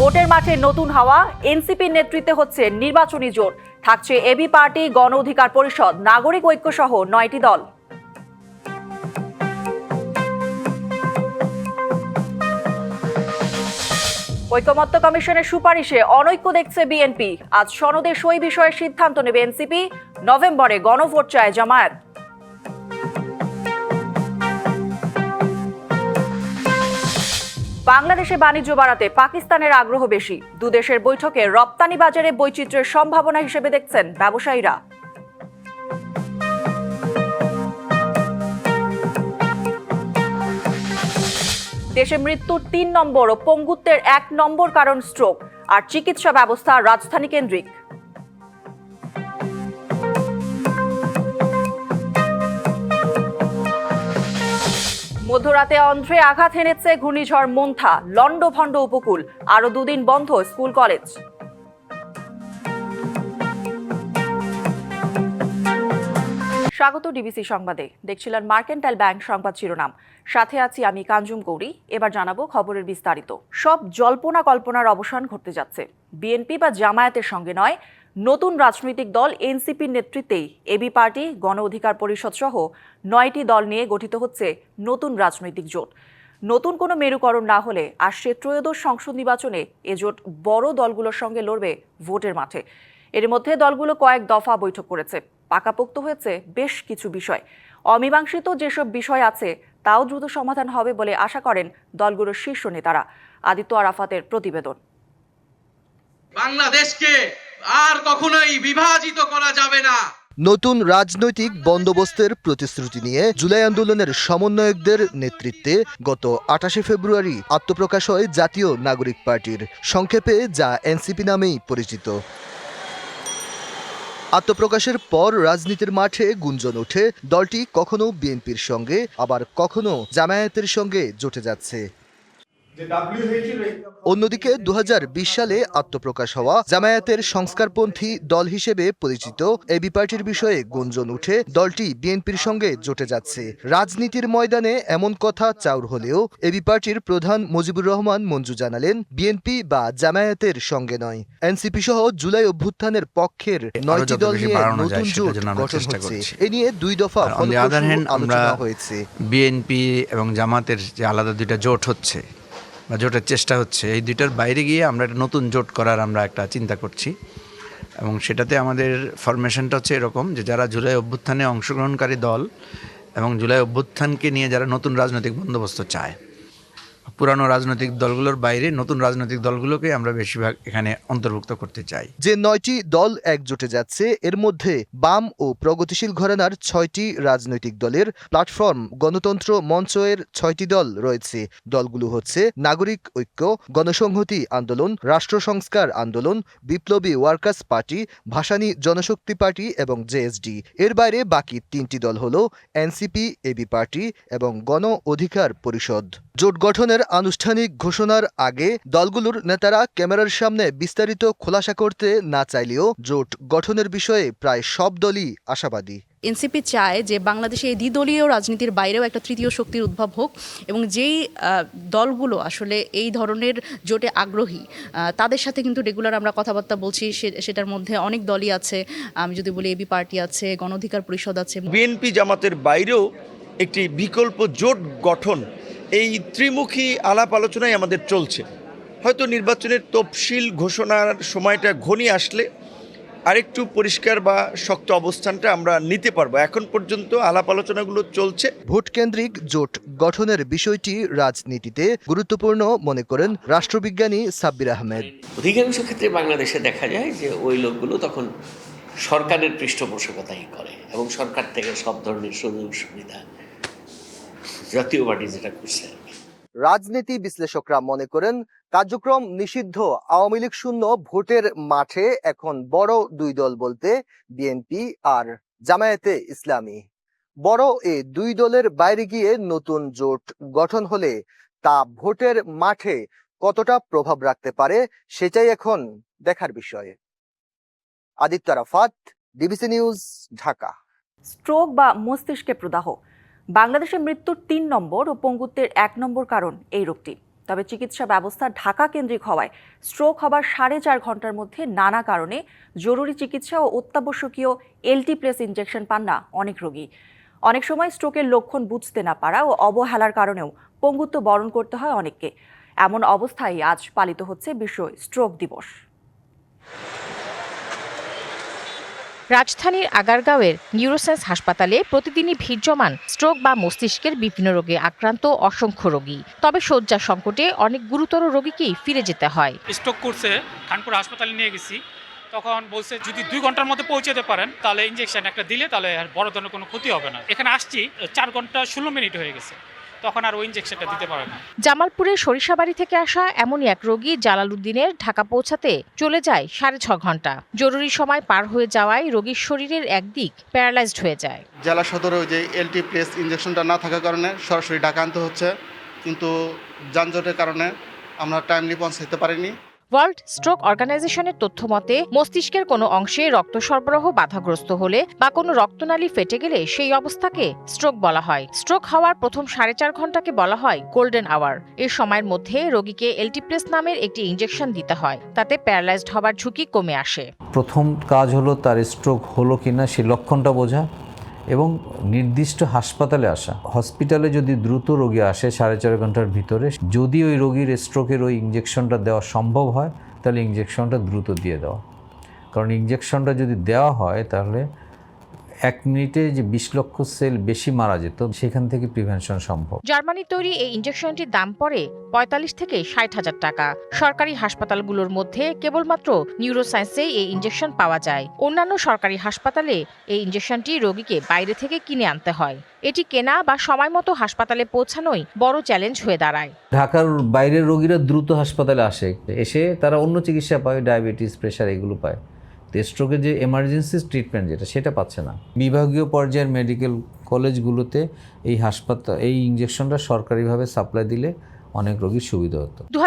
ভোটের মাঠে নতুন হাওয়া, এনসিপির নেতৃত্বে হচ্ছে নির্বাচনী জোট। থাকছে এবি পার্টি, গণ অধিকার পরিষদ, নাগরিক ঐক্য সহ নয়টি দল। ঐকমত্য কমিশনের সুপারিশে অনৈক্য দেখছে বিএনপি। আজ সনদে সই বিষয়ে সিদ্ধান্ত নেবে এনসিপি। নভেম্বরে গণভোট চায় জামায়াত। বাংলাদেশে বাণিজ্য বাড়াতে পাকিস্তানের আগ্রহ বেশি। দুদেশের বৈঠকে রপ্তানি বাজারে বৈচিত্র্যের সম্ভাবনা হিসেবে দেখছেন ব্যবসায়ীরা। দেশে মৃত্যুর তিন নম্বর ও পঙ্গুত্বের এক নম্বর কারণ স্ট্রোক আর চিকিৎসা ব্যবস্থা রাজধানী কেন্দ্রিক। মধ্যরাতে অন্ধ্রে আঘাত হেনেছে ঘূর্ণিঝড় মন্থা লন্ডভন্ড উপকূল, আরও দুদিন বন্ধ স্কুল কলেজ। স্বাগত ডিবিসি সংবাদে, দেখছিলেন মার্কেন্টাইল ব্যাংক সংবাদ শিরোনাম। সাথে আছি আমি কাঞ্জুম গৌরী, এবার জানাব খবরের বিস্তারিত। সব জল্পনা কল্পনার অবসান ঘটতে যাচ্ছে। বিএনপি বা জামায়াতের সঙ্গে নয় নতুন রাজনৈতিক দল এনসিপির নেতৃত্বেই এবি পার্টি, গণ অধিকার পরিষদ সহ নয়টি দল নিয়ে গঠিত হচ্ছে নতুন রাজনৈতিক জোট। নতুন কোনো মেরুকরণ না হলে আসছে ত্রয়োদশ সংসদ নির্বাচনে এ জোট বড় দলগুলোর সঙ্গে লড়বে ভোটের মাঠে। এর মধ্যে দলগুলো কয়েক দফা বৈঠক করেছে। পাকাপোক্ত হয়েছে বেশ কিছু বিষয়। অমীমাংসিত যেসব বিষয় আছে, তাও দ্রুত সমাধান হবে বলে আশা করেন দলগুলোর শীর্ষ নেতারা। আদিত্য আরাফাতের প্রতিবেদন। বাংলাদেশকে আর কখনোই বিভাজিত করা যাবে না। নতুন রাজনৈতিক বন্দোবস্তের প্রতিশ্রুতি নিয়ে জুলাই আন্দোলনের সমন্বয়কদের নেতৃত্বে গত আঠাশে ফেব্রুয়ারি আত্মপ্রকাশ হয় জাতীয় নাগরিক পার্টির, সংক্ষেপে যা এনসিপি নামেই পরিচিত। আত্মপ্রকাশের পর রাজনীতির মাঠে গুঞ্জন ওঠে, দলটি কখনো বিএনপির সঙ্গে, আবার কখনো জামায়াতের সঙ্গে জোটে যাচ্ছে। অন্যদিকে দু হাজার বিশ সালে আত্মপ্রকাশ হওয়া জামায়াতের সংস্কারপন্থী দল হিসেবে পরিচিত এবি পার্টির বিষয়ে গুঞ্জন উঠে দলটি বিএনপির সঙ্গে জোটে যাচ্ছে। রাজনীতির ময়দানে এমন কথা চাউর হলেও এবি পার্টির প্রধান মুজিবুর রহমান মঞ্জু জানালেন বিএনপি বা জামায়াতের সঙ্গে নয়। এনসিপি সহ জুলাই অভ্যুত্থানের পক্ষের নয়টি দল নিয়ে নতুন জোট গঠন হচ্ছে। এ নিয়ে দুই দফা আলোচনা হয়েছে। বিএনপি এবং জামাতের যে আলাদা দুইটা জোট হচ্ছে বা জোটের চেষ্টা হচ্ছে, এই দুইটার বাইরে গিয়ে আমরা একটা নতুন জোট করার আমরা একটা চিন্তা করছি। এবং সেটাতে আমাদের ফরমেশনটা হচ্ছে এরকম যে যারা জুলাই অভ্যুত্থানে অংশগ্রহণকারী দল এবং জুলাই অভ্যুত্থানকে নিয়ে যারা নতুন রাজনৈতিক বন্দোবস্ত চায় পুরানো রাজনৈতিক দলগুলোর বাইরে নতুন রাজনৈতিক দলগুলোকে আমরা বেশিরভাগ এখানে অন্তর্ভুক্ত করতে চাই। যে নয়টি দল একজোটে যাচ্ছে, এর মধ্যে বাম ও প্রগতিশীল ঘরানার ছয়টি রাজনৈতিক দলের প্ল্যাটফর্ম, গণতন্ত্র মঞ্চ এর ছয়টি দল রয়েছে। দলগুলো হচ্ছে নাগরিক ঐক্য, গণসংহতি আন্দোলন, রাষ্ট্র সংস্কার আন্দোলন, বিপ্লবী ওয়ার্কার্স পার্টি, ভাসানী জনশক্তি পার্টি এবং জেএসডি এর বাইরে বাকি তিনটি দল হল এনসিপি এবি পার্টি এবং গণ অধিকার পরিষদ। জোট গঠনের আনুষ্ঠানিক ঘোষণার আগে দলগুলোর নেতারা ক্যামেরার সামনে বিস্তারিত খোলাসা করতে না চাইলেও জোট গঠনের বিষয়ে প্রায় সব দলই আশাবাদী। এনসিপি চায় যে বাংলাদেশে এই দ্বিদলীয় রাজনীতির বাইরেও একটা তৃতীয় শক্তির উদ্ভব হোক এবং যেই দলগুলো আসলে এই ধরনের জোটে আগ্রহী তাদের সাথে কিন্তু রেগুলার আমরা কথাবার্তা বলছি সে- সেটার মধ্যে অনেক দলই আছে। আমি যদি বলি এবি পার্টি আছে গণ অধিকার পরিষদ আছে। বিএনপি জামাতের বাইরেও একটি বিকল্প জোট গঠন এই ত্রিমুখী আলাপ আলোচনাই আমাদের চলছে। হয়তো নির্বাচনের তফসিল ঘোষণার সময়টা ঘনিয়ে আসলে আরেকটু পরিষ্কার বা শক্ত অবস্থানটা আমরা নিতে পারব। এখন পর্যন্ত আলাপ আলোচনাগুলো চলছে। ভোটকেন্দ্রিক জোট গঠনের বিষয়টি রাজনীতিতে গুরুত্বপূর্ণ মনে করেন রাষ্ট্রবিজ্ঞানী সাব্বির আহমেদ। অধিকাংশ ক্ষেত্রে বাংলাদেশে দেখা যায় যে ওই লোকগুলো তখন সরকারের পৃষ্ঠপোষকতাই করে এবং সরকার থেকে সব ধরনের সুযোগ সুবিধা জাতীয় পার্টি যেটা করছে রাজনীতি বিশ্লেষকরা মনে করেন কার্যক্রম নিষিদ্ধ আওয়ামী লীগ শূন্য ভোটের মাঠে এখন বড় দুই দল বলতে বিএনপি আর জামায়াতে ইসলামী। বড় এ দুই দলের বাইরে গিয়ে নতুন জোট গঠন হলে তা ভোটের মাঠে কতটা প্রভাব রাখতে পারে সেটাই এখন দেখার বিষয়। Aditya Rafat DBC news Dhaka. Stroke বা মস্তিষ্কে প্রদাহ বাংলাদেশে মৃত্যুর তিন নম্বর ও পঙ্গুত্বের এক নম্বর কারণ এই রোগটি। তবে চিকিৎসা ব্যবস্থা ঢাকা কেন্দ্রিক হওয়ায় স্ট্রোক হবার সাড়ে চার ঘণ্টার মধ্যে নানা কারণে জরুরি চিকিৎসা ও অত্যাবশ্যকীয় এলটি প্লেস ইনজেকশন পান না অনেক রোগী। অনেক সময় স্ট্রোকের লক্ষণ বুঝতে না পারা ও অবহেলার কারণেও পঙ্গুত্ব বরণ করতে হয় অনেককে। এমন অবস্থায় আজ পালিত হচ্ছে বিশ্ব স্ট্রোক দিবস। রাজধানীর আগারগাঁওয়ের নিউরোসায়েন্স হাসপাতালে প্রতিদিনই ভিড় জমান স্ট্রোক বা মস্তিষ্কের বিভিন্ন রোগে আক্রান্ত অসংখ্য রোগী। তবে শয্যা সংকটে অনেক গুরুতর রোগীকেই ফিরে যেতে হয়। স্ট্রোক করছে, খানপুর হাসপাতালে নিয়ে গেছি। তখন বলছে, যদি দুই ঘণ্টার মধ্যে পৌঁছাতে পারেন, তাহলে ইঞ্জেকশন একটা দিলে তাহলে আর বড় ধরনের কোনো ক্ষতি হবে না। এখানে আসছি, চার ঘণ্টা ষোলো মিনিট হয়ে গেছে। তখন আর ওই ইনজেকশনটা দিতে পারে না। জামালপুরের সরিষাবাড়ি থেকে আসা এমনই এক রোগী জালালউদ্দিনের ঢাকা পৌঁছাতে চলে যায় সাড়ে ছ ঘণ্টা। জরুরি সময় পার হয়ে যাওয়ায় রোগীর শরীরের একদিক প্যারালাইজড হয়ে যায়। জেলা সদরে ওই যে এলটি প্লেস ইঞ্জেকশনটা না থাকার কারণে সরাসরি ঢাকা আনতে হচ্ছে। কিন্তু যানজটের কারণে আমরা টাইমলি পৌঁছাতে পারিনি। ওয়ার্ল্ড স্ট্রোক অর্গানাইজেশনের তথ্য মতে, মস্তিষ্কের কোনো অংশে রক্ত সরবরাহ বাধাগ্রস্ত হলে বা কোনো রক্তনালী ফেটে গেলে সেই অবস্থাকে স্ট্রোক বলা হয়। স্ট্রোক হওয়ার প্রথম সাড়ে চার ঘন্টাকে বলা হয় গোল্ডেন আওয়ার। এর সময়ের মধ্যে রোগীকে এলটিপ্লেস নামের একটি ইঞ্জেকশন দিতে হয়, তাতে প্যারালাইজড হবার ঝুঁকি কমে আসে। প্রথম কাজ হলো তার স্ট্রোক হলো কিনা সেই লক্ষণটা বোঝা। এবং নির্দিষ্ট হাসপাতালে আসা। হসপিটালে যদি দ্রুত রোগী আসে সাড়ে চার ঘণ্টার ভিতরে, যদি ওই রোগীর স্ট্রোকের ওই ইঞ্জেকশনটা দেওয়া সম্ভব হয়, তাহলে ইঞ্জেকশনটা দ্রুত দিয়ে দেওয়া। কারণ ইঞ্জেকশনটা যদি দেওয়া হয়, তাহলে এক মিনিটে যে বিশ লক্ষ সেল বেশি মারা যেত সেখান থেকে প্রিভেনশন সম্ভব। জার্মানি তৈরি এই ইঞ্জেকশনটির দাম পড়ে পঁয়তাল্লিশ থেকে ষাট হাজার টাকা। সরকারি হাসপাতালগুলোর মধ্যে কেবলমাত্র নিউরোসায়েন্সে এই ইঞ্জেকশন পাওয়া যায়। অন্যান্য সরকারি হাসপাতালে এই ইঞ্জেকশনটি রোগীকে বাইরে থেকে কিনে আনতে হয়। এটি কেনা বা সময় মতো হাসপাতালে পৌঁছানোই বড় চ্যালেঞ্জ হয়ে দাঁড়ায়। ঢাকার বাইরের রোগীরা দ্রুত হাসপাতালে আসে। এসে তারা অন্য চিকিৎসা পায় ডায়াবেটিস প্রেশার এগুলো পায়। তো স্ট্রোকের যে এমার্জেন্সি ট্রিটমেন্ট যেটা, সেটা পাচ্ছে না। বিভাগীয় পর্যায়ের মেডিকেল কলেজগুলোতে এই হাসপাতাল, এই ইঞ্জেকশনটা সরকারিভাবে সাপ্লাই দিলে অনেক রোগীর সুবিধা হতো। দু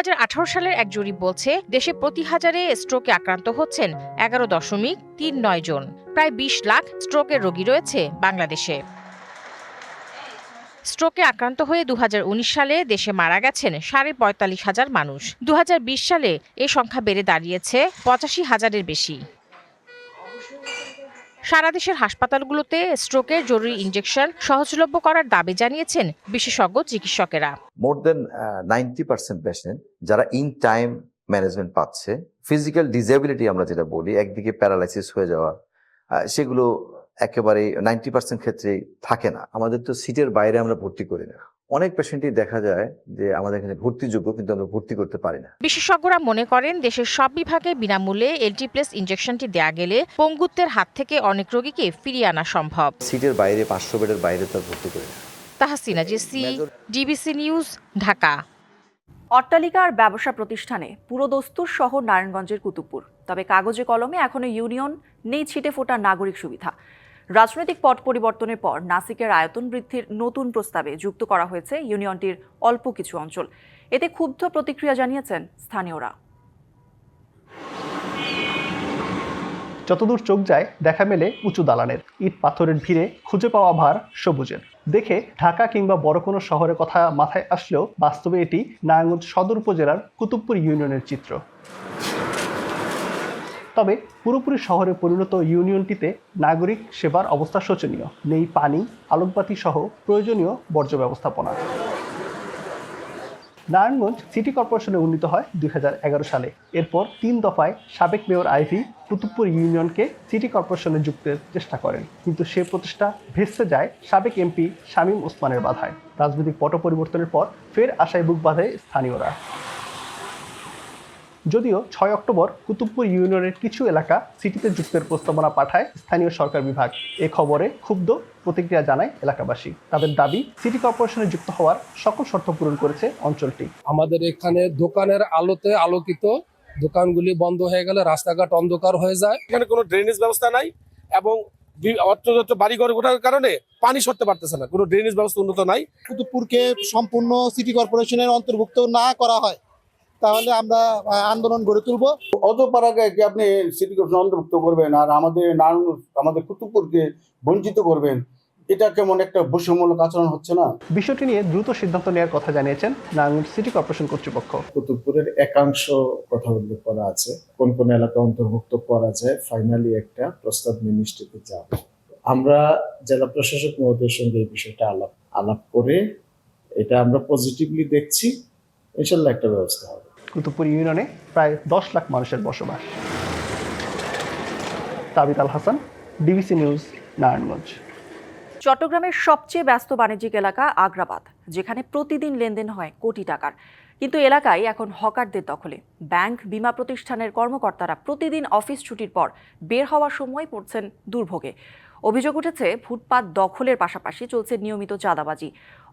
সালের এক জরিপ বলছে, দেশে প্রতি হাজারে স্ট্রোকে আক্রান্ত হচ্ছেন এগারো দশমিক তিন নয় জন। প্রায় বিশ লাখ স্ট্রোকের রোগী রয়েছে বাংলাদেশে। স্ট্রোকে আক্রান্ত হয়ে দু হাজার উনিশ সালে দেশে মারা গেছেন সাড়ে পঁয়তাল্লিশ হাজার মানুষ। দু হাজার বিশ সালে এ সংখ্যা বেড়ে দাঁড়িয়েছে পঁচাশি হাজারের বেশি। সারা দেশের হাসপাতালগুলোতে স্ট্রোকের জরুরি ইঞ্জেকশন সহজলভ্য করার দাবি জানিয়েছেন বিশেষজ্ঞ চিকিৎসকেরা। More than ninety percent patient যারা ইন টাইম ম্যানেজমেন্ট পাচ্ছে ফিজিক্যাল ডিসেবিলিটি আমরা যেটা বলি, একদিকে প্যারালাইসিস হয়ে যাওয়া সেগুলো একেবারে নাইনটি পার্সেন্ট ক্ষেত্রে থাকে না। আমাদের তো সিটের বাইরে আমরা ভর্তি করি না। অনেক পেশেন্টই দেখা যায় যে আমাদের এখানে ভর্তিযোগ্য কিন্তু আমরা ভর্তি করতে পারি না। বিশেষজ্ঞরা মনে করেন দেশের সব বিভাগে বিনামূল্যে এলটিপ্লেস ইঞ্জেকশনটি দেয়া গেলে পঙ্গুত্বের হাত থেকে অনেক রোগীকে ফিরিয়ে আনা সম্ভব। সিটের বাইরে পাঁচশো বেডের বাইরে তো আর ভর্তি করি না। Tahsina Jessy DBC news Dhaka. অট্টালিকার ব্যবসা প্রতিষ্ঠানে পুরোদস্তুর শহর নারায়ণগঞ্জের কুতুবপুর। তবে কাগজে কলমে এখনও ইউনিয়ন নেই ছিটে ফোটা নাগরিক সুবিধা। রাজনৈতিক পট পরিবর্তনের পর নাসিকের আয়তন বৃদ্ধির নতুন প্রস্তাবে যুক্ত করা হয়েছে ইউনিয়নটির অল্প কিছু অঞ্চল। এতে ক্ষুব্ধ প্রতিক্রিয়া জানিয়েছেন স্থানীয়রা। যতদূর চোখ যায়, দেখা মেলে উঁচু দালানের। ইট পাথরের ভিড়ে খুঁজে পাওয়া ভার সবুজের। দেখে ঢাকা কিংবা বড় কোনো শহরের কথা মাথায় আসলেও বাস্তবে এটি নারায়ণগঞ্জ সদর উপজেলার কুতুবপুর ইউনিয়নের চিত্র। তবে পুরোপুরি শহরে পরিণত ইউনিয়নটিতে নাগরিক সেবার অবস্থা শোচনীয়। নেই পানি, আলোকবাতি সহ প্রয়োজনীয় বর্জ্য ব্যবস্থাপনা। নারায়ণগঞ্জ সিটি কর্পোরেশনে উন্নীত হয় দুই হাজার এগারো সালে। এরপর তিন দফায় সাবেক মেয়র আইভি কুতুবপুর ইউনিয়নকে সিটি কর্পোরেশনে যুক্তের চেষ্টা করেন। কিন্তু সে প্রচেষ্টা ভেস্তে যায় সাবেক এমপি শামীম ওসমানের বাধায়। রাজনৈতিক পট পরিবর্তনের পর ফের আশায় বুক বাঁধে স্থানীয়রা। যদিও ছয় অক্টোবর কুতুবপুর ইউনিয়নের কিছু এলাকা সিটিতে যুক্তের প্রস্তাবনা পাঠায় স্থানীয় সরকার বিভাগ। এ খবরে ক্ষুব্ধ প্রতিক্রিয়া জানায় এলাকাবাসী। তাদের দাবি সিটি কর্পোরেশনে যুক্ত হওয়ার সকল শর্ত পূরণ করেছে অঞ্চলটি। আমাদের এখানে দোকানের আলোতে আলোকিত দোকানগুলি বন্ধ হয়ে গেলে রাস্তাঘাট অন্ধকার হয়ে যায়। এখানে কোনো ড্রেনেজ ব্যবস্থা নাই এবং অত্র বাড়িঘর ওঠার কারণে পানি সরতে পারতেছে না। কোনো ড্রেনেজ ব্যবস্থা উন্নত নাই। কুতুবপুরকে সম্পূর্ণ সিটি কর্পোরেশনের অন্তর্ভুক্ত না করা হয়। তাহলে আমরা আন্দোলন গড়ে তুলব। অতপাড়াকে কি আপনি সিটি কর্পোরেশন অন্তর্ভুক্ত করবেন আর আমাদের নারায়ণ আমাদের কুতুবপুরকে বঞ্চিত করবেন? এটা কেমন একটা বৈষম্যমূলক আচরণ হচ্ছে না? বিষয়টি নিয়ে দ্রুত সিদ্ধান্ত নেওয়ার কথা জানিয়েছেন নারায়ণগঞ্জ সিটি কর্পোরেশন কর্তৃপক্ষ। কুতুবপুরের একাংশ কথা উল্লেখ করা আছে। কোন কোন এলাকা অন্তর্ভুক্ত করা যায় ফাইনালি একটা প্রস্তাব মিনিস্ট্রিতে যাবে। আমরা জেলা প্রশাসক মহোদয়ের সঙ্গে এই বিষয়টা আলাপ আলাপ করে এটা আমরা পজিটিভলি দেখছি। ইনশাল্লাহ একটা ব্যবস্থা হবে। কুতুবপুর ইউনিয়নে প্রায় দশ লাখ মানুষের বসবাস। Tabit Al Hasan DBC news Narayanganj. চট্টগ্রামের সবচেয়ে ব্যস্ত বাণিজ্যিক এলাকা আগ্রাবাদ, যেখানে প্রতিদিন লেনদেন হয় কোটি টাকার। কিন্তু এলাকায় এখন হকারদের দখলে। ব্যাংক, বিমা প্রতিষ্ঠানের কর্মকর্তারা প্রতিদিন অফিস ছুটির পর বের হওয়ার সময় পড়ছেন দুর্ভোগে। অভিযোগ উঠেছে, ফুটপাত দখলের পাশাপাশি চলছে নিয়মিত চাঁদাবাজি।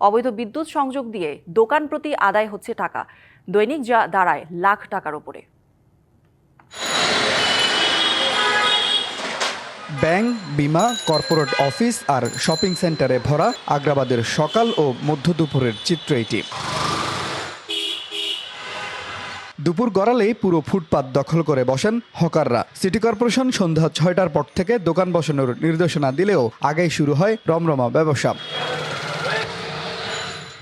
অবৈধ বিদ্যুৎ সংযোগ দিয়ে দোকান প্রতি আদায় হচ্ছে টাকা। দৈনিক যা দাঁড়ায় লাখ টাকার ওপরে ব্যাংক, বিমা, কর্পোরেট অফিস আর শপিং সেন্টারে ভরা আগ্রাবাদের সকাল ও মধ্য দুপুরের চিত্র এটি। দুপুর গড়ালেই পুরো ফুটপাত দখল করে বসেন হকাররা। সিটি কর্পোরেশন সন্ধ্যা ছয়টার পর থেকে দোকান বসানোর নির্দেশনা দিলেও আগেই শুরু হয় রমরমা ব্যবসা।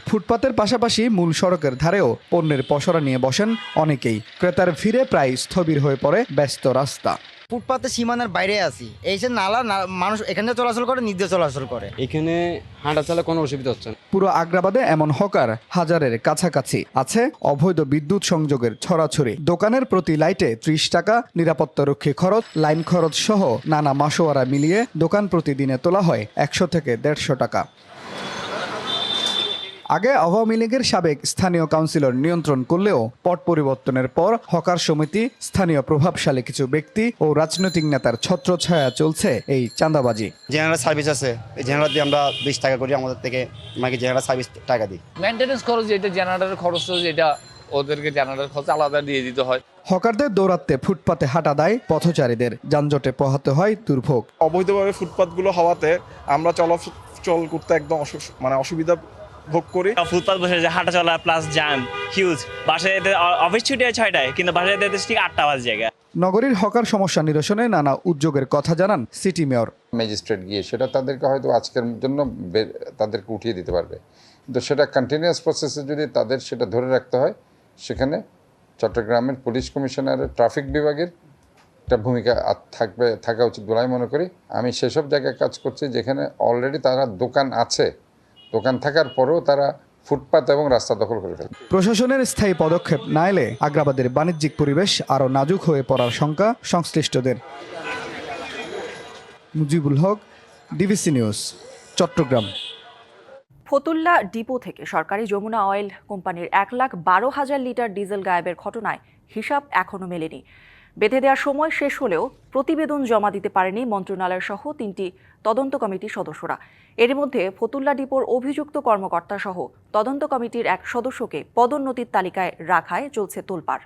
ফুটপাতের পাশাপাশি মূল সড়কের ধারেও পণ্যের পসরা নিয়ে বসেন অনেকেই। ক্রেতার ভিড়ে প্রায় স্থবির হয়ে পড়ে ব্যস্ত রাস্তা। ফুটপাতের সীমানার বাইরে আছি। এই যে নালা মানুষ এখানে চলাচল করে নির্দেশ চলাচল করে। এখানে হাঁটা চলা কোনো অসুবিধা হচ্ছে না। পুরো আগ্রাবাদে এমন হকার হাজারের কাছাকাছি আছে অবৈধ বিদ্যুৎ সংযোগের ছড়াছড়ি। দোকানের প্রতি লাইটে ত্রিশ টাকা নিরাপত্তারক্ষী খরচ লাইন খরচ সহ নানা মাসোয়ারা মিলিয়ে দোকান প্রতিদিনে তোলা হয় একশো থেকে দেড়শো টাকা। আগে আওয়ামী লীগের সাবেক স্থানীয় কাউন্সিলর নিয়ন্ত্রণ করলেও পট পরিবর্তনের পর হকার সমিতি স্থানীয় প্রভাবশালী কিছু ব্যক্তি ও রাজনৈতিক নেতার ছত্রছায়া চলছে এই চাঁদাবাজি। জেনারেল সার্ভিস আছে। এই জেনারেল দিয়ে আমরা বিশ টাকা করি আমাদের থেকে আমাকে জেনারেল সার্ভিস টাকা দিই। মেনটেন্যান্স খরচ যেটা জেনারেটরের খরচ তো যেটা ওদেরকে জেনারেল খরচ আলাদা দিয়ে দিতে হয়। হকারদের দৌরাত্মে ফুটপাতে হাঁটা দেয় পথচারীদের। যানজটে পোহাতে হয় দুর্ভোগ। অবৈধভাবে ফুটপাতগুলো হওয়াতে আমরা চলাচল করতে একদম অসু- মানে অসুবিধা ভোগ করি। ফুটপাত বসে যে হাঁটা চলা প্লাস জ্যাম হিউজ বাসায় যেতে অফিস ছুটি হয় ছয়টায় কিন্তু বাসায় যেতে ঠিক আটটা বাজে জায়গা নগরীর হকার সমস্যা নিরসনে নানা উদ্যোগের কথা জানান সিটি মেয়র ম্যাজিস্ট্রেট গিয়ে সেটা তাদেরকে হয়তো আজকের জন্য তাদেরকে উঠিয়ে দিতে পারবে। কিন্তু সেটা কন্টিনিউয়াস প্রসেসে যদি তাদের সেটা ধরে রাখতে হয় সেখানে চট্টগ্রামের পুলিশ কমিশনারের ট্রাফিক বিভাগের একটা ভূমিকা থাকবে থাকা উচিত বলে আমি মনে করি। আমি সেসব জায়গায় কাজ করছি যেখানে অলরেডি তারা দোকান আছে। দোকান থাকার পরেও তারা ফুটপাত এবং রাস্তা দখল করে ফেলে। প্রশাসনের স্থায়ী পদক্ষেপ না এলে আগ্রাবাদের বাণিজ্যিক পরিবেশ আরও নাজুক হয়ে পড়ার শঙ্কা সংশ্লিষ্টদের। Mujibul Haque DBC news Chattogram. Fatullah depot থেকে সরকারি যমুনা অয়েল কোম্পানির এক লাখ বারো হাজার লিটার ডিজেল গায়েবের ঘটনায় হিসাব এখনও মেলেনি। বেঁধে দেওয়ার সময় শেষ হলেও প্রতিবেদন জমা দিতে পারেনি মন্ত্রণালয় সহ তিনটি তদন্ত কমিটির সদস্যরা। এর মধ্যে ফতুল্লা ডিপোর অভিযুক্ত কর্মকর্তা সহ তদন্ত কমিটির এক সদস্যকে পদোন্নতির তালিকায় রাখায় চলছে তোলপাড়।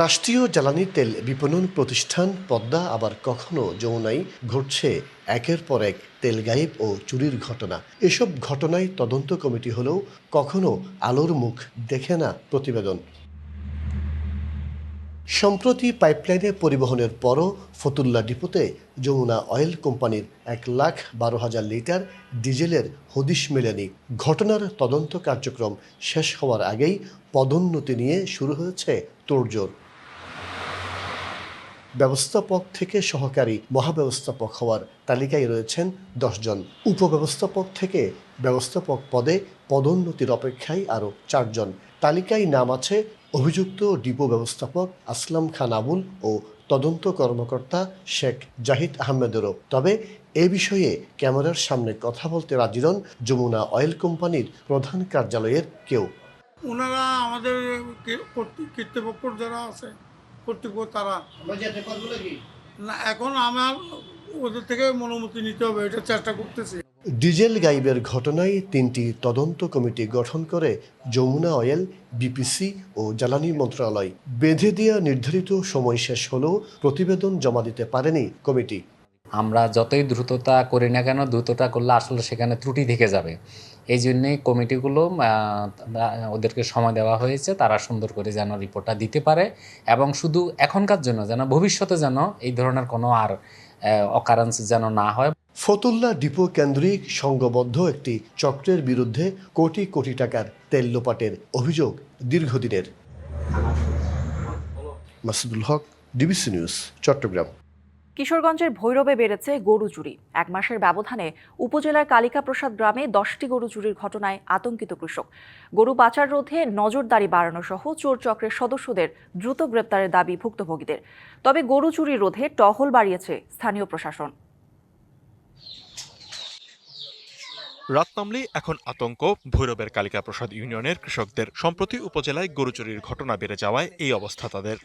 রাষ্ট্রীয় জ্বালানি তেল বিপণন প্রতিষ্ঠান পদ্মা আবার কখনো যমুনায় ঘটছে একের পর এক তেল গায়েব ও চুরির ঘটনা। এসব ঘটনায় তদন্ত কমিটি হলেও কখনো আলোর মুখ দেখে না প্রতিবেদন। সম্প্রতি পাইপলাইনে পরিবহনের পরও ফতুল্লা ডিপোতে যমুনা অয়েল কোম্পানির এক লাখ বারো হাজার লিটার ডিজেলের হদিশ মেলেনি। ঘটনার তদন্ত কার্যক্রম শেষ হওয়ার আগেই পদোন্নতি নিয়ে শুরু হয়েছে তোড়জোড়। ব্যবস্থাপক থেকে সহকারী মহাব্যবস্থাপক হওয়ার তালিকায় রয়েছেন দশজন উপব্যবস্থাপক থেকে ব্যবস্থাপক পদে পদোন্নতির অপেক্ষায় আরও চারজন তালিকায় নাম আছে অভিযুক্ত ডিপো ব্যবস্থাপক আসলাম খান আবুল ও তদন্ত কর্মকর্তা শেখ জাহিদ আহমেদেরও। তবে এ বিষয়ে ক্যামেরার সামনে কথা বলতে রাজি নন যমুনা অয়েল কোম্পানির প্রধান কার্যালয়ের কেউ। ওনারা আমাদের কে- কর্তৃপক্ষ যারা আছে কর্তৃপক্ষ তারা। না এখন আমার ওদের থেকে অনুমতি নিতে হবে এটা চেষ্টা করতেছি। ডিজেল গাইবের ঘটনায় তিনটি তদন্ত কমিটি গঠন করে যমুনা অয়েল, বিপিসি ও জ্বালানি মন্ত্রণালয়। বেঁধে দেওয়া নির্ধারিত সময় শেষ হলেও প্রতিবেদন জমা দিতে পারেনি কমিটি। আমরা যতই দ্রুততা করি না কেন, দ্রুততা করলে আসলে সেখানে ত্রুটি থেকে যাবে। এই জন্যেই কমিটিগুলো ওদেরকে সময় দেওয়া হয়েছে, তারা সুন্দর করে যেন রিপোর্টটা দিতে পারে এবং শুধু এখনকার জন্য, যেন ভবিষ্যতে যেন এই ধরনের কোনো আর অকারেন্স যেন না হয়। ফতুল্লা ডিপো কেন্দ্রিক সংঘবদ্ধ একটি চক্রের বিরুদ্ধে কোটি কোটি টাকার তেল লোপাটের অভিযোগ দীর্ঘদিনের। Masudul Haque, DBC news, Chattogram. কিশোরগঞ্জের ভৈরবে বেড়েছে গরু চুরি। এক মাসের ব্যবধানে উপজেলার কালিকাপ্রসাদ গ্রামে দশটি গরু চুরির ঘটনায় আতঙ্কিত কৃষক। গরু পাচার রোধে নজরদারি বাড়ানো সহ চোর চক্রের সদস্যদের দ্রুত গ্রেপ্তারের দাবি ভুক্তভোগীদের। তবে গরু চুরি রোধে টহল বাড়িয়েছে স্থানীয় প্রশাসন। রাত নামলেই এখন আতঙ্ক। ভৈরবের কালিকা প্রসাদ ইউনিয়নের কৃষকদের সম্প্রতি উপজেলায় গরু চুরির ঘটনা বেড়ে যাওয়ায় এই অবস্থা তাদের।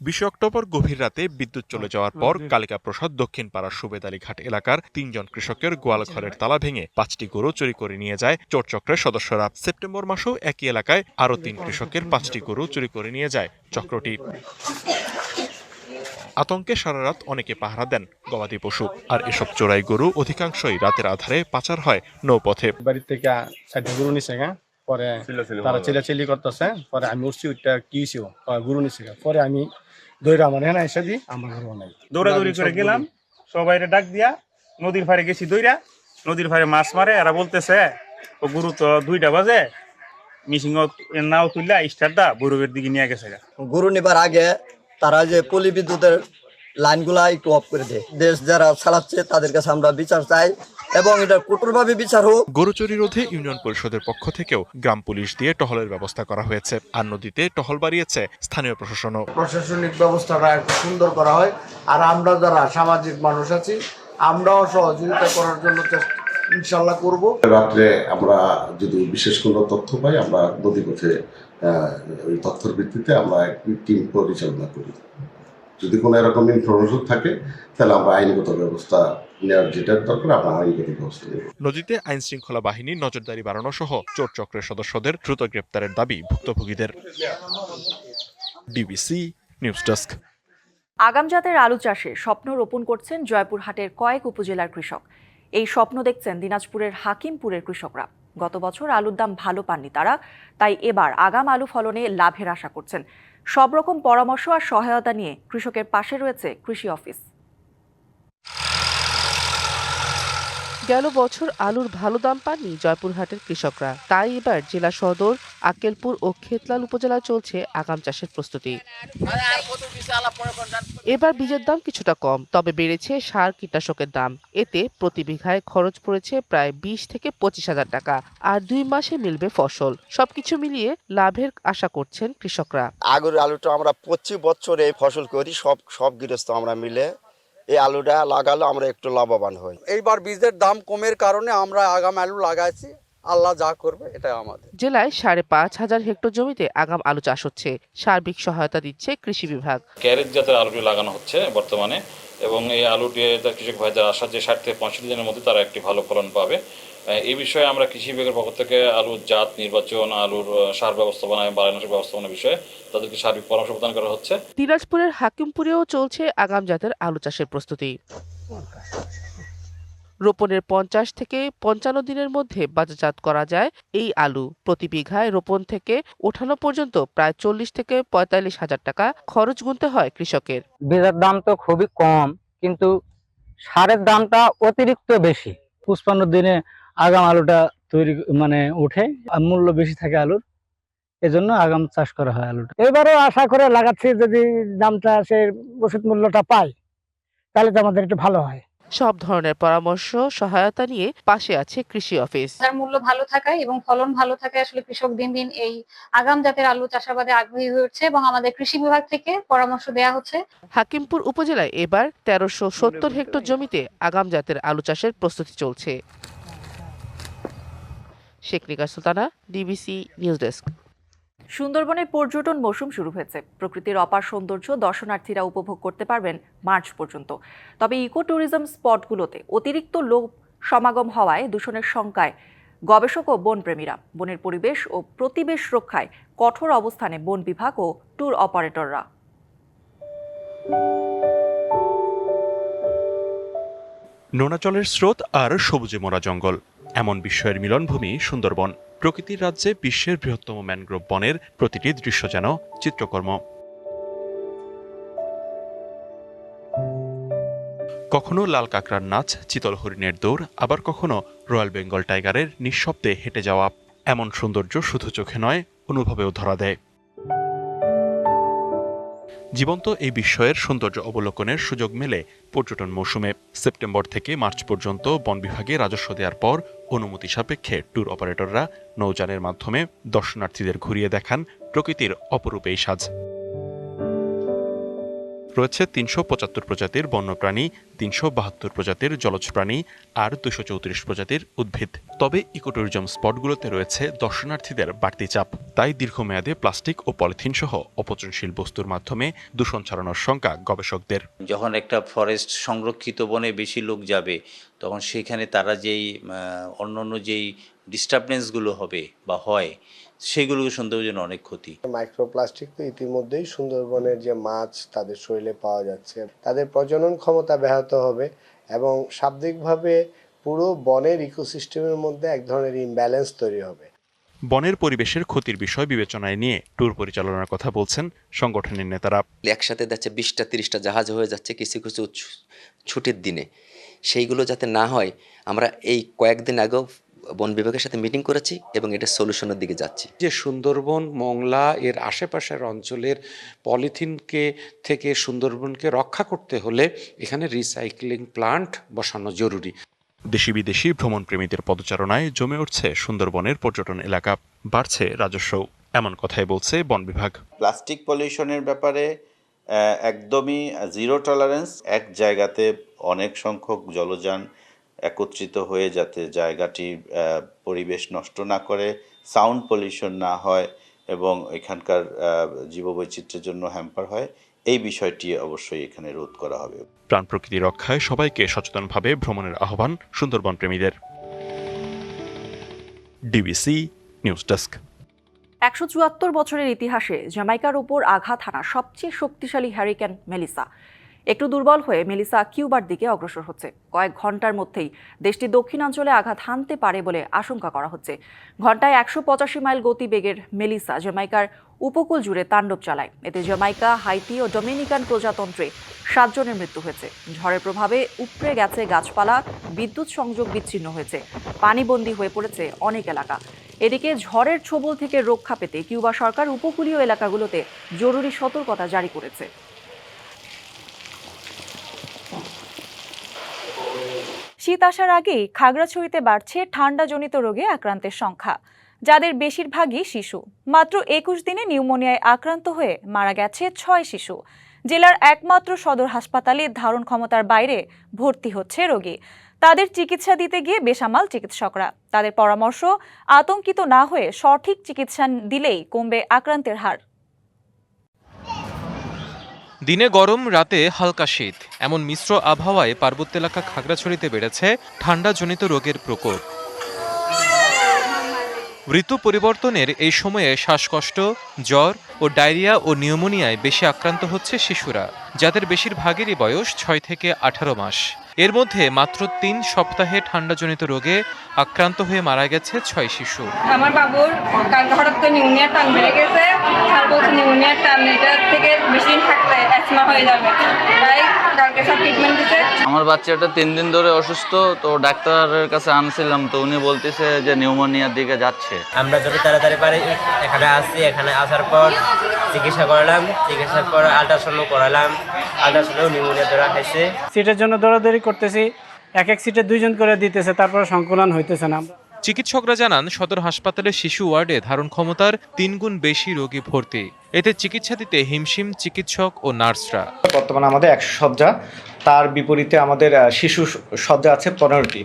বিশে অক্টোবর গভীর রাতে বিদ্যুৎ চলে যাওয়ার পর কালিকা প্রসাদ দক্ষিণ পাড়ার সুবেদালি ঘাট এলাকার তিনজন কৃষকের গোয়াল ঘরের তালা ভেঙে পাঁচটি গরু চুরি করে নিয়ে যায় চোরচক্রের সদস্যরা। সেপ্টেম্বর মাসেও একই এলাকায় আরও তিন কৃষকের পাঁচটি গরু চুরি করে নিয়ে যায় চক্রটি। আতঙ্কে সারা রাত অনেকে পাহারা দেন গবাদি পশু। আর এসব চোরাই গরু অধিকাংশই রাতের আধারে পাচার হয় নৌপথে। বাড়ির থেকে গরু নিছে পরে তারা চিলাচিলি করতেছে পরে আমি উঠছি ওইটা কি গরু নিছে পরে আমি দইরা আমার হ্যাঁ এসে দিই আমার গরু নাই দৌড়াদৌড়ি করে গেলাম সবাইরে ডাক দিয়া নদীর পাড়ে গেছি দইরা নদীর পাড়ে মাছ মারে এরা বলতেছে ও গুরু তো দুইটা বাজে মিশিং নাও তুললা স্টারটা বৈরবের দিকে নিয়ে গেছে। গরু নেবার আগে তারা যে পলি বিদ্যুতের লাইনগুলা একটু অফ করে দেয়। দেশ যারা চালাচ্ছে তাদের কাছে আমরা বিচার চাই এবং এটা কঠোরভাবে বিচার হোক। গরু চুরি রোধে ইউনিয়ন পরিষদের পক্ষ থেকেও গ্রাম পুলিশ দিয়ে টহলের ব্যবস্থা করা হয়েছে আর নদীতে টহল বাড়িয়েছে স্থানীয় প্রশাসনও। প্রশাসনিক ব্যবস্থাটা একটু সুন্দর করা হয় আর আমরা যারা সামাজিক মানুষ আছি আমরাও সহযোগিতা করার জন্য চেষ্টা ইনশাল্লাহ করব। রাত্রে আমরা যদি বিশেষ কোনো তথ্য পাই আমরা নদীপথে ওই তথ্যের ভিত্তিতে আমরা একটি টিম পরিচালনা করি। যদি কোনো এরকম ইনফরমেশন থাকে তাহলে আমরা আইনগত ব্যবস্থা নদীতে আইন শৃঙ্খলা বাহিনী নজরদারি বাড়ানো সহ চোর চক্রের সদস্যদের দ্রুত গ্রেপ্তারের দাবি ভুক্তভোগীদের। DBC news desk. আগাম জাতের আলু চাষে স্বপ্ন রোপণ করছেন জয়পুরহাটের কয়েক উপজেলার কৃষক। এই স্বপ্ন দেখছেন দিনাজপুরের হাকিমপুরের কৃষকরা। গত বছর আলুর দাম ভালো পাননি তারা তাই এবার আগাম আলু ফলনে লাভের আশা করছেন। সব রকম পরামর্শ আর সহায়তা নিয়ে কৃষকের পাশে রয়েছে কৃষি অফিস। গেল বছর আলুর ভালো দাম পাননি জয়পুরহাটের কৃষকরা। তাই এবার জেলা সদর আকেলপুর ও খেতলাল উপজেলায় চলছে আগাম চাষের প্রস্তুতি। এবার বীজের দাম কিছুটা কম, তবে বেড়েছে সার কীটনাশকের দাম। এতে প্রতি বিঘায় খরচ পড়েছে প্রায় বিশ থেকে পঁচিশ হাজার টাকা, আর দুই মাসে মিলবে ফসল। সবকিছু মিলিয়ে লাভের আশা করছেন কৃষকরা। আগের আলুটা আমরা পঁচিশ বছর এই ফসল করি, সব সব গৃহস্থ আমরা মিলে এই আলুটা লাগালো আমরা একটু লাভবান হই। এইবার বীজের দাম কমের কারণে আমরা আগাম আলু লাগাইছি। আল্লাহ যা করবে এটা আমাদের। জেলায় সাড়ে পাঁচ হাজার হেক্টর জমিতে আগাম আলু চাষ হচ্ছে। সার্বিক সহায়তা দিচ্ছে কৃষি বিভাগ। ক্যারেজ জাতের আলুটি লাগানো হচ্ছে বর্তমানে এবং এই আলুটি কৃষক ভাইদের আশা যে ষাট থেকে পঁয়ষট্টি দিনের মধ্যে তারা একটি ভালো ফলন পাবে। এই বিষয়ে আমরা কৃষি বিভাগের পক্ষ থেকে আলুর জাত নির্বাচন আলুর সার ব্যবস্থাপনা এবং বারাণসী ব্যবস্থাপনার বিষয়ে তাদেরকে সার্বিক পরামর্শ প্রদান করা হচ্ছে। দিনাজপুরের হাকিমপুরেও চলছে আগাম জাতের আলু চাষের প্রস্তুতি। রোপণের পঞ্চাশ থেকে পঞ্চান্ন দিনের মধ্যে বাজারজাত করা যায় এই আলু। প্রতি বিঘায় রোপণ থেকে ওঠানো পর্যন্ত প্রায় চল্লিশ থেকে পঁয়তাল্লিশ হাজার টাকা খরচ গুনতে হয় কৃষকের। বীজের দাম তো খুবই কম কিন্তু সারের দামটা অতিরিক্ত বেশি। পুষ্পান্ন দিনে আগাম আলুটা তৈরি মানে ওঠে আর মূল্য বেশি থাকে আলুর এজন্য আগাম চাষ করা হয় আলুটা। এবারও আশা করে লাগাচ্ছি যদি দামটা সে ওষুধ মূল্যটা পায় তাহলে তো আমাদের একটু ভালো হয়। সব ধরনের পরামর্শ সহায়তা নিয়ে পাশে আছে কৃষি অফিস। তার মূল্য ভালো থাকায় এবং ফলন ভালো থাকায় আসলে কৃষক দিন দিন এই আগাম জাতের আলু চাষাবাদে আগ্রহী হয়ে উঠছে এবং আমাদের কৃষি বিভাগ থেকে পরামর্শ দেওয়া হচ্ছে। হাকিমপুর উপজেলায় এবার তেরোশো সত্তর হেক্টর জমিতে আগাম জাতের আলু চাষের প্রস্তুতি চলছে। Sheikh Nikar Sultana DBC news desk. সুন্দরবনের পর্যটন মৌসুম শুরু হয়েছে। প্রকৃতির অপার সৌন্দর্য দর্শনার্থীরা উপভোগ করতে পারবেন মার্চ পর্যন্ত। তবে ইকো ট্যুরিজম স্পটগুলোতে অতিরিক্ত লোক সমাগম হওয়ায় দূষণের শঙ্কায় গবেষক ও বনপ্রেমীরা। বনের পরিবেশ ও প্রতিবেশ রক্ষায় কঠোর অবস্থানে বন বিভাগ ও ট্যুর অপারেটররা। নোনাচলের স্রোত আর সবুজে মোড়া জঙ্গল। এমন বিস্ময়ের মিলনভূমি সুন্দরবন। প্রকৃতির রাজ্যে বিশ্বের বৃহত্তম ম্যানগ্রোভ বনের প্রতিটি দৃশ্য যেন চিত্রকর্ম। কখনো লাল কাঁকড়ার নাচ, চিতল হরিণের দৌড়, আবার কখনো রয়্যাল বেঙ্গল টাইগারের নিঃশব্দে হেঁটে যাওয়া। এমন সৌন্দর্য শুধু চোখে নয়, অনুভবেও ধরা দেয়। জীবন্ত এই বিষয়ের সৌন্দর্য অবলোকনের সুযোগ মেলে পর্যটন মৌসুমে। সেপ্টেম্বর থেকে মার্চ পর্যন্ত বন বিভাগে রাজস্ব দেওয়ার পর অনুমতি সাপেক্ষে ট্যুর অপারেটররা নৌযানের মাধ্যমে দর্শনার্থীদের ঘুরিয়ে দেখান প্রকৃতির অপরূপ এই সাজ। রয়েছে তিনশো পঁচাত্তর প্রজাতির বন্যপ্রাণী, তিনশো বাহাত্তর প্রজাতির জলজ প্রাণী আর দুশো চৌত্রিশ প্রজাতির উদ্ভিদ। তবে ইকোট্যুরিজম স্পটগুলোতে রয়েছে দর্শনার্থীদের বাড়তি চাপ। তাই দীর্ঘমেয়াদে প্লাস্টিক ও পলিথিন সহ অপচনশীল বস্তুর মাধ্যমে দূষণ ছড়ানোর শঙ্কা গবেষকদের। যখন একটা ফরেস্ট সংরক্ষিত বনে বেশি লোক যাবে, তখন সেখানে তারা যেই অন্য অন্য যেই ডিস্টারবেন্সগুলো হবে বা হয় সেগুলো সুন্দরের জন্য অনেক ক্ষতি। মাইক্রোপ্লাস্টিক তো ইতিমধ্যেই সুন্দরবনের যে মাছ তাদের শরীরে পাওয়া যাচ্ছে। তাদের প্রজনন ক্ষমতা ব্যাহত হবে এবং শাব্দিকভাবে পুরো বনের ইকোসিস্টেমের মধ্যে এক ধরনের ইমব্যালেন্স তৈরি হবে। বনের পরিবেশের ক্ষতির বিষয় বিবেচনায় নিয়ে ট্যুর পরিচালনার কথা বলছেন সংগঠনের নেতারা। একসাথে যাচ্ছে বিশটা তিরিশটা জাহাজ হয়ে যাচ্ছে কিছু কিছু ছুটির দিনে। সেইগুলো যাতে না হয় আমরা এই কয়েকদিন আগেও বন বিভাগের সাথে মিটিং করেছি এবং এটা সলিউশনের দিকে যাচ্ছি। যে সুন্দরবন মংলা এর আশেপাশের অঞ্চলের পলিথিনকে থেকে সুন্দরবনকে রক্ষা করতে হলে এখানে রিসাইক্লিং প্লান্ট বসানো জরুরি। দেশি বিদেশি ভ্রমণপ্রেমীদের পদচারণায় জমে উঠছে সুন্দরবনের পর্যটন এলাকা। বাড়ছে রাজস্ব এমন কথাই বলছে বন বিভাগ। প্লাস্টিক পলিউশনের ব্যাপারে একদমই জিরো টলারেন্স এক জায়গাতে অনেক সংখ্যক জলযান একত্রিত হয়ে যাতে জায়গাটি পরিবেশ নষ্ট না করে সাউন্ড পলিউশন না হয় এবং এখানকার জীববৈচিত্র্যের জন্য হ্যাম্পার হয় এই বিষয়টি অবশ্যই এখানে রোধ করা হবে। প্রাণ প্রকৃতি রক্ষায় সবাইকে সচেতনভাবে ভ্রমণের আহ্বান সুন্দরবন প্রেমীদের। ডিবিসি নিউজ ডেস্ক একশো চুয়াত্তর বছরের ইতিহাসে জ্যামাইকার ওপর আঘাত হানা সবচেয়ে শক্তিশালী হ্যারিকেন মেলিসা। একটু দুর্বল হয়ে মেলিসা কিউবার দিকে অগ্রসর হচ্ছে। কয়েক ঘণ্টার মধ্যেই দেশটি দক্ষিণাঞ্চলে আঘাত হানতে পারে বলে আশঙ্কা করা হচ্ছে। ঘন্টায় একশো পঁচাশি মাইল গতিবেগের মেলিসা জ্যামাইকার উপকূল জুড়ে তাণ্ডব চালায়। এতে জ্যামাইকা, হাইতি ও ডোমিনিকান প্রজাতন্ত্রে সাতজনের মৃত্যু হয়েছে। ঝড়ের প্রভাবে উপড়ে গেছে গাছপালা, বিদ্যুৎ সংযোগ বিচ্ছিন্ন হয়েছে, পানিবন্দী হয়ে পড়েছে অনেক এলাকা। এদিকে ঝড়ের ছোবল থেকে রক্ষা পেতে কিউবা সরকার উপকূলীয় এলাকাগুলোতে জরুরি সতর্কতা জারি করেছে। শীত আসার আগেই খাগড়াছড়িতে বাড়ছে ঠান্ডাজনিত রোগে আক্রান্তের সংখ্যা। যাদের বেশিরভাগই শিশু। মাত্র একুশ দিনে নিউমোনিয়ায় আক্রান্ত হয়ে মারা গেছে ছয় শিশু। জেলার একমাত্র সদর হাসপাতালে ধারণ ক্ষমতার বাইরে ভর্তি হচ্ছে রোগী। তাদের চিকিৎসা দিতে গিয়ে বেসামাল চিকিৎসকরা। তাদের পরামর্শ, আতঙ্কিত না হয়ে সঠিক চিকিৎসা দিলেই কমবে আক্রান্তের হার। দিনে গরম, রাতে হালকা শীত। এমন মিশ্র আবহাওয়ায় পার্বত্য এলাকা খাগড়াছড়িতে বেড়েছে ঠান্ডাজনিত রোগের প্রকোপ। ঋতু পরিবর্তনের এই সময়ে শ্বাসকষ্ট, জ্বর ও ডায়রিয়া ও নিউমোনিয়ায় বেশি আক্রান্ত হচ্ছে শিশুরা, যাদের বেশিরভাগেরই বয়স ছয় থেকে আঠারো মাস। এর মধ্যে মাত্র তিন সপ্তাহে ঠান্ডাজনিত রোগে আক্রান্ত হয়ে মারা গেছে ছয় শিশু। আমার বাবুর কালকে হঠাৎ করে নিউমোনিয়ার টান বেড়ে গেছে। স্যার বলছে নিউমোনিয়ার টান এটা থেকে বেশি দিন থাকলে অ্যাসমা হয়ে যাবে। তাই কালকে সব ট্রিটমেন্ট দিতে আমার বাচ্চাটা তিন দিন ধরে অসুস্থ তো ডাক্তারের কাছে আনছিলাম তো উনি বলতেছে যে নিউমোনিয়ার দিকে যাচ্ছে। আমরা যত তাড়াতাড়ি পারি এখানে আসছি এখানে আসার পর চিকিৎসা করালাম চিকিৎসার পর আল্ট্রাসাউন্ড করালাম আল্ট্রাসাউন্ডেও নিউমোনিয়া ধরা খাইছে। সিটের জন্য দৌড়াদৌড়ি করতেছি। এক এক সিটে দুইজন করে দিতেছে তারপরে সংকুলন হইতেছে না। চিকিৎসকরা জানান সদর হাসপাতালের শিশু ওয়ার্ডে ধারণ ক্ষমতার তিন গুণ বেশি রোগী ভর্তি। এতে চিকিৎসা দিতে হিমশিম চিকিৎসক ও নার্সরা। বর্তমানে আমাদের একশো শয্যা তার বিপরীতে আমাদের শিশু শয্যা আছে পনেরোটি।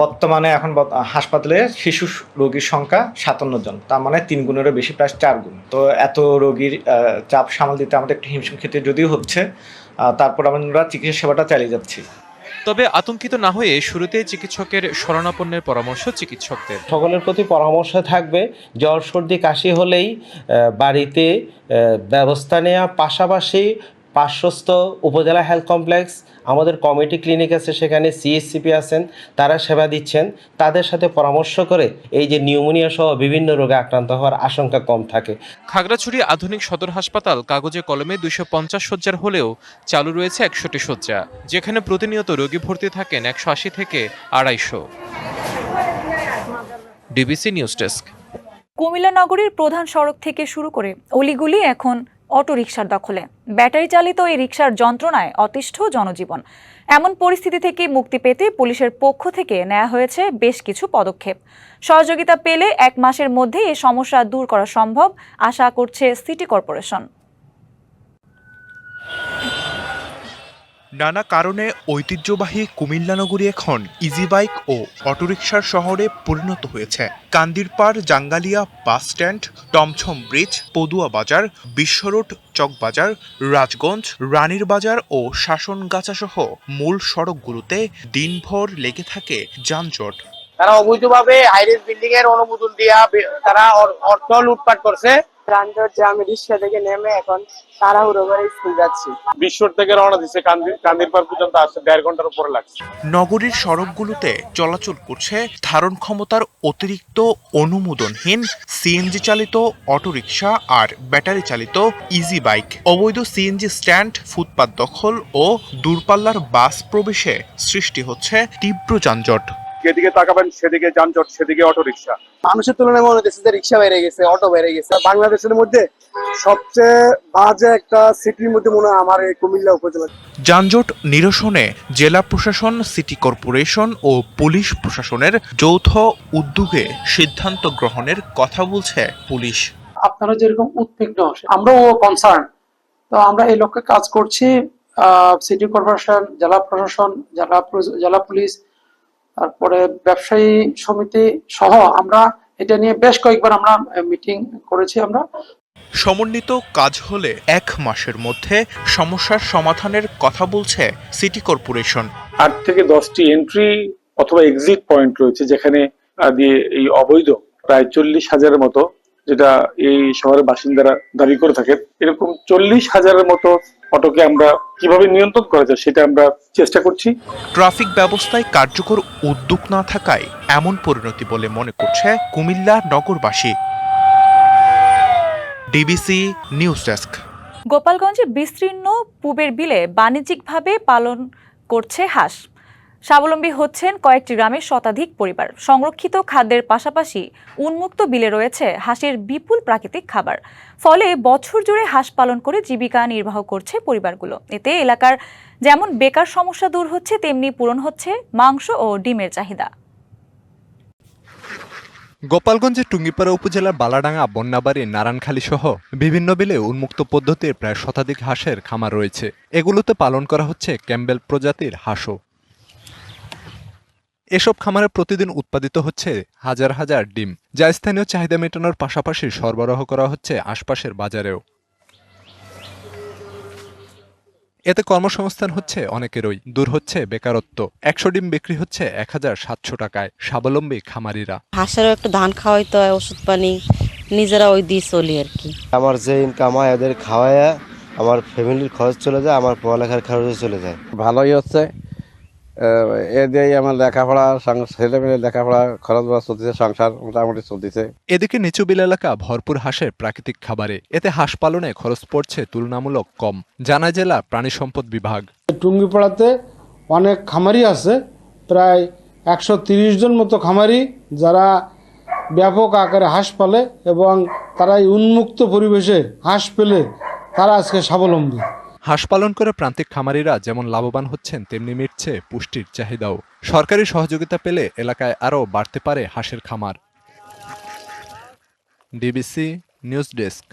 বর্তমানে এখন হাসপাতালে শিশু রোগীর সংখ্যা সাতান্ন জন তার মানে তিন গুণেরও বেশি প্রায় চার গুণ তো এত রোগীর চাপ সামাল দিতে আমাদের একটু হিমশিম খেতে যদিও হচ্ছে তারপর আমরা চিকিৎসা সেবাটা চালিয়ে যাচ্ছি। তবে আতঙ্কিত না হয়ে শুরুতে চিকিৎসকের শরণাপন্নের পরামর্শ চিকিৎসকদের। সকলের প্রতি পরামর্শ থাকবে, জ্বর সর্দি কাশি হলেই বাড়িতে ব্যবস্থা নেওয়া পাশাপাশি পার্শ্বস্থ উপজেলা হেলথ কমপ্লেক্স আমাদের কমিটি ক্লিনিক আছে সেখানে সিএসসিপি আছেন তারা সেবা দিচ্ছেন। তাদের সাথে পরামর্শ করে এই যে নিউমোনিয়া সহ বিভিন্ন রোগে আক্রান্ত হওয়ার আশঙ্কা কম থাকে। খাগড়াছড়ি আধুনিক সদর হাসপাতাল কাগজে কলমে দুইশো পঞ্চাশ শয্যার হলেও চালু রয়েছে একশোটি শয্যা যেখানে প্রতিনিয়ত রোগী ভর্তি থাকেন একশো আশি থেকে আড়াইশো। ডিবিসি নিউজ ডেস্ক কুমিল্লা নগরীর প্রধান সড়ক থেকে শুরু করে অলিগুলি এখন অটোরিকশার দখলে। ব্যাটারি চালিত এই রিকশার যন্ত্রণায় অতিষ্ঠ জনজীবন। এমন পরিস্থিতি থেকে মুক্তি পেতে পুলিশের পক্ষ থেকে নেওয়া হয়েছে বেশ কিছু পদক্ষেপ। সহযোগিতা পেলে এক মাসের মধ্যে এই সমস্যা দূর করা সম্ভব, আশা করছে সিটি কর্পোরেশন। নানা কারণে ঐতিহ্যবাহী কুমিল্লা নগরী এখন ইজি বাইক ও অটোরিকশার শহরে পরিণত হয়েছে। Kandirpar, Jangalia bus stand, Tomchom bridge, Padua Bazar, Bishwaroad, Chawkbazar, Rajganj, রানীর বাজার ও শাসনগাছা সহ মূল সড়কগুলোতে দিনভর লেগে থাকে যানজট। তারা অবৈধভাবে হাইরেস বিল্ডিং এর অনুমোদন দিয়া তারা অর্থ লুটপাট করছে। যানজট যে আমি রিক্সা থেকে নেমে এখন তাড়াহুড়ো করে স্কুল যাচ্ছি। বিশ্বর থেকে রওনা দিচ্ছে কান্দির কান্দির পার পর্যন্ত আসতে দেড় ঘণ্টার উপরে লাগছে। নগরীর সড়কগুলোতে চলাচল করছে ধারণ ক্ষমতার অতিরিক্ত অনুমোদনহীন সিএনজি চালিত অটোরিকশা আর ব্যাটারি চালিত ইজি বাইক অবৈধ সিএনজি স্ট্যান্ড ফুটপাত দখল ও দূরপাল্লার বাস প্রবেশে সৃষ্টি হচ্ছে তীব্র যানজট। যেদিকে তাকাবেন সেদিকে যানজট সেদিকে অটো রিক্সা মানুষের তুলনায় মনে হচ্ছে যে রিক্সা বেড়ে গেছে অটো বেড়ে গেছে বাংলাদেশের মধ্যে সবচেয়ে বাজে একটা সিটির মধ্যে মনে হয় আমার এই কুমিল্লা উপজেলা। যানজট নিরসনে জেলা প্রশাসন সিটি কর্পোরেশন ও পুলিশ প্রশাসনের যৌথ উদ্যোগে সিদ্ধান্ত গ্রহণের কথা বলছে পুলিশ। আপনারা যেরকম উদ্বিগ্ন আমরাও কনসার্ন তো আমরা এই লক্ষ্যে কাজ করছি সিটি কর্পোরেশন জেলা প্রশাসন জেলা জেলা পুলিশ তারপরে ব্যবসায়ী সমিতি সহ আমরা এটা নিয়ে বেশ কয়েকবার আমরা মিটিং করেছি আমরা। সমন্বিত কাজ হলে এক মাসের মধ্যে সমস্যার সমাধানের কথা বলছে সিটি কর্পোরেশন। আট থেকে দশটি এন্ট্রি অথবা এক্সিট পয়েন্ট রয়েছে যেখানে দিয়ে এই অবৈধ প্রায় চল্লিশ হাজারের মতো যেটা এই শহরের বাসিন্দারা দাবি করে থাকেন এরকম চল্লিশ হাজারের মতো অটোকে আমরা কীভাবে নিয়ন্ত্রণ করা যায় সেটা আমরা চেষ্টা করছি। ট্রাফিক ব্যবস্থায় কার্যকর উদ্যোগ না থাকায় এমন পরিণতি বলে মনে করছে কুমিল্লা নগরবাসী। DBC news desk. গোপালগঞ্জে বিস্তীর্ণ পুবের বিলে বাণিজ্যিকভাবে পালন করছে হাঁস। স্বাবলম্বী হচ্ছেন কয়েকটি গ্রামের শতাধিক পরিবার। সংরক্ষিত খাদ্যের পাশাপাশি উন্মুক্ত বিলে রয়েছে হাঁসের বিপুল প্রাকৃতিক খাবার। ফলে বছর জুড়ে হাঁস পালন করে জীবিকা নির্বাহ করছে পরিবারগুলো। এতে এলাকার যেমন বেকার সমস্যা দূর হচ্ছে, তেমনি পূরণ হচ্ছে মাংস ও ডিমের চাহিদা। গোপালগঞ্জের টুঙ্গিপাড়া উপজেলার বালাডাঙ্গা, বন্যাবাড়ি, নারায়ণখালী সহ বিভিন্ন বিলে উন্মুক্ত পদ্ধতির প্রায় শতাধিক হাঁসের খামার রয়েছে। এগুলোতে পালন করা হচ্ছে ক্যাম্বেল প্রজাতির হাঁসও। এসব খামারে প্রতিদিন উৎপাদিত হচ্ছে হাজার হাজার ডিম যা স্থানীয় চাহিদা মেটানোর পাশাপাশি সরবরাহ করা হচ্ছে আশপাশের বাজারেও। এতে কর্মসংস্থান হচ্ছে অনেকেরই দূর হচ্ছে বেকারত্ব। একশো ডিম বিক্রি হচ্ছে এক হাজার সাতশো টাকায় স্বাবলম্বী খামারিরা। হাঁসেরও একটু ধান খাওয়াইতে হয় ওষুধ পানি নিজেরা ওই দিয়ে চলি আর কি। আমার যে ইনকাম হয় এদের খাওয়ায় আমার ফ্যামিলির খরচ চলে যায় আমার পড়ালেখার খরচও চলে যায়। ভালোই হচ্ছে। এ দিয়েই আমার লেখাপড়া সং- ছেলে লেখাপড়া খরচ বাস চলতেছে সংসার মোটামুটি চলতেছে। এদিকে নিচুবিল এলাকা ভরপুর হাঁসের প্রাকৃতিক খাবারে। এতে হাঁস পালনে খরচ পড়ছে তুলনামূলক কম। জানা জেলা প্রাণী সম্পদ বিভাগ। টুঙ্গিপাড়াতে অনেক খামারি আছে প্রায় একশো তিরিশ জন মতো খামারি যারা ব্যাপক আকারে হাঁস পালে এবং তারা এই উন্মুক্ত পরিবেশে হাঁস পেলে তারা আজকে স্বাবলম্বী। হাঁস পালন করে প্রান্তিক খামারিরা যেমন লাভবান হচ্ছেন, তেমনি মিটছে পুষ্টির চাহিদাও। সরকারি সহযোগিতা পেলে এলাকায় আরও বাড়তে পারে হাঁসের খামার। DBC news desk.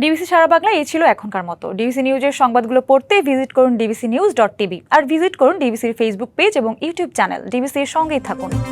ডিবিসি সারা বাংলা এই ছিল এখনকার মতো। ডিবিসি নিউজের সংবাদগুলো পড়তে ভিজিট করুন ডিবিসি নিউজ ডট টিভি আর ভিজিট করুন ডিবিসির ফেসবুক পেজ এবং ইউটিউব চ্যানেল ডিবিসির সঙ্গেই থাকুন।